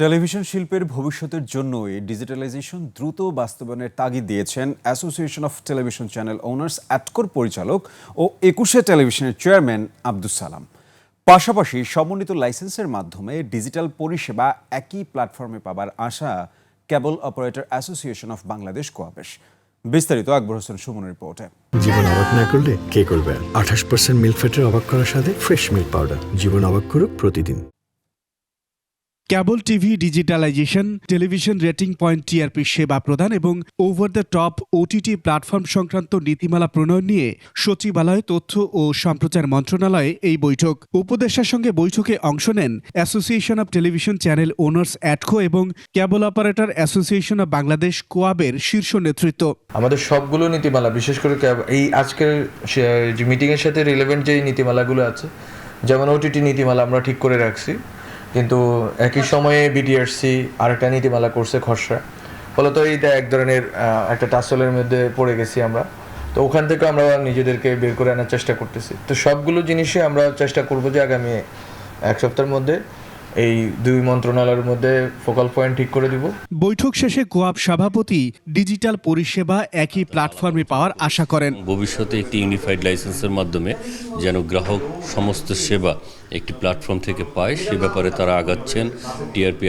Television শিল্পের ভবিষ্যতের জন্যই ডিজিটালাইজেশন দ্রুত বাস্তবায়নের তাগিদ দিয়েছেন association of television channel owners অ্যাটকোর পরিচালক ও একুশে টেলিভিশনের চেয়ারম্যান আব্দুস সালাম। পাশাপাশি সমন্বিত লাইসেন্সের মাধ্যমে ডিজিটাল পরিষেবা একই প্ল্যাটফর্মে পাবার আশা cable operator association of Bangladesh কোয়াবেশ বিস্তারিত আকবর হোসেন সুমনের রিপোর্টে। জীবন অবাক না করলে কে করবে? আঠাশ পার্সেন্ট মিল্ক ফ্যাটের অবাক করার সাথে ফ্রেশ মিল্ক পাউডার জীবন অবাক করুক প্রতিদিন। Cable TV digitalisation, television rating point TRP সেবা প্রদান এবং over the top OTT platform সংক্রান্ত নীতিমালা প্রণয়ন নিয়ে সচিবালয় তথ্য ও সম্প্রচার মন্ত্রণালয়ে এই বৈঠক। উপদেষ্টার সঙ্গে বৈঠকে অংশ নেন association of television channel owners ATCO এবং cable operator association of Bangladesh কোয়াবের শীর্ষ নেতৃত্ব। আমাদের সবগুলো নীতিমালা, বিশেষ করে এই আজকের মিটিংয়ের সাথে রিলেভেন্ট যে নীতিমালাগুলো আছে, যেমন ওটিটি নীতিমালা আমরা ঠিক করে রাখছি কিন্তু একই সময়ে বিটিআরসি আরেকটা নীতিমালা করছে খসড়া। ফলত এইটা এক ধরনের একটা টাসলের মধ্যে পড়ে গেছি আমরা। তো ওখান থেকে আমরা নিজেদেরকে বের করে আনার চেষ্টা করতেছি। তো সবগুলো জিনিসই আমরা চেষ্টা করব যে আগামী এক সপ্তাহের মধ্যে এই দুই মন্ত্রণালয়ের মধ্যে ফোকাল পয়েন্ট ঠিক করে দিব। বৈঠক শেষে কোয়াব সভাপতি ডিজিটাল পরিষেবা একই প্ল্যাটফর্মে পাওয়ার আশা করেন। ভবিষ্যতে একটি ইউনিফাইড লাইসেন্সের মাধ্যমে যেন গ্রাহক সমস্ত সেবা একটি প্ল্যাটফর্ম থেকে পায় সে ব্যাপারে তারা আগাচ্ছেন। টিআরপি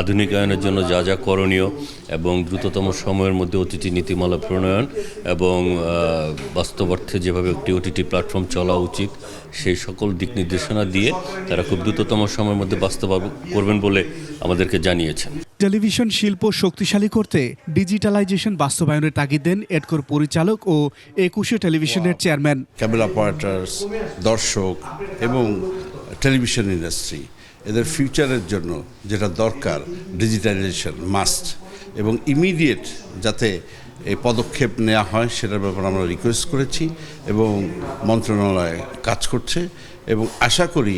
আধুনিকায়নের জন্য যা যা করণীয় এবং দ্রুততম সময়ের মধ্যে ওটিটি নীতিমালা প্রণয়ন এবং বাস্তবার্থে যেভাবে একটি ওটিটি প্ল্যাটফর্ম চলা উচিত সেই সকল দিক নির্দেশনা দিয়ে তারা খুব দ্রুততম সময়ের মধ্যে বাস্তবায়ন করবেন বলে আমাদেরকে জানিয়েছেন। টেলিভিশন শিল্প শক্তিশালী করতে ডিজিটালাইজেশন বাস্তবায়নের তাগিদ দেন এডকোর পরিচালক ও একুশে টেলিভিশনের চেয়ারম্যান। ক্যাবেল অপারেটার্স দর্শক এবং টেলিভিশন ইন্ডাস্ট্রি এদের ফিউচারের জন্য যেটা দরকার ডিজিটালাইজেশন মাস্ট এবং ইমিডিয়েট যাতে এই পদক্ষেপ নেওয়া হয় সেটার ব্যাপারে আমরা রিকোয়েস্ট করেছি এবং মন্ত্রণালয় কাজ করছে এবং আশা করি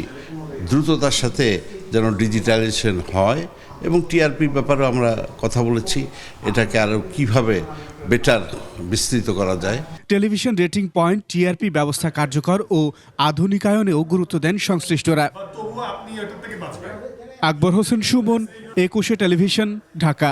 দ্রুততার সাথে যেন ডিজিটালাইজেশন হয় এবং টিআরপির ব্যাপারেও আমরা কথা বলেছি এটাকে আরও কীভাবে বেটার বিস্তৃত করা যায়। টেলিভিশন রেটিং পয়েন্ট টিআরপি ব্যবস্থা কার্যকর ও আধুনিকায়নেও গুরুত্ব দেন সংশ্লিষ্টরা। আকবর হোসেন সুমন একুশে টেলিভিশন ঢাকা।